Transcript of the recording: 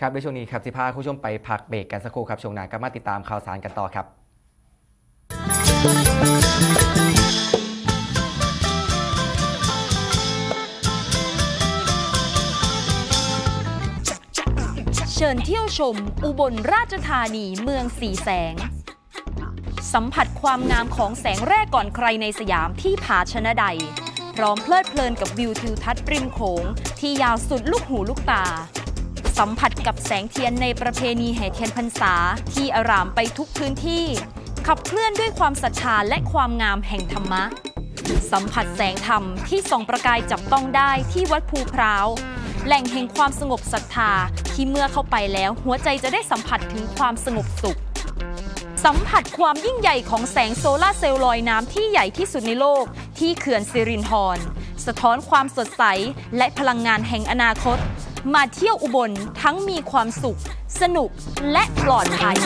ครับในช่วงนี้ครับสิพาคุณผู้ชมไปพักเบรกกันสักครู่ครับช่วงหน้ากลับมาติดตามข่าวสารกันต่อครับเชิญเที่ยวชม อุบลราชธานีเมืองสีแสง สัมผัสความงามของแสงแรกก่อนใครในสยามที่ผาชนะใด พร้อมเพลิดเพลินกับวิวทิวทัศน์ริมโขงที่ยาวสุดลูกหูลูกตา สัมผัสกับแสงเทียนในประเพณีแห่เทียนพรรษา ที่อารามไปทุกพื้นที่ ขับเคลื่อนด้วยความศรัทธาและความงามแห่งธรรมะ สัมผัสแสงธรรมที่ส่องประกายจับต้องได้ที่วัดภูพร้าว แหล่งแห่งความสงบศรัทธาที่เมื่อเข้าไปแล้วหัวใจจะได้สัมผัสถึงความสงบสุข สัมผัสความยิ่งใหญ่ของแสงโซลาร์เซลล์ลอยน้ำที่ใหญ่ที่สุดในโลก ที่เขื่อนสิรินธรสะท้อนความสดใสและพลังงานแห่งอนาคต มาเที่ยวอุบลทั้งมีความสุข สนุกและปลอดภัย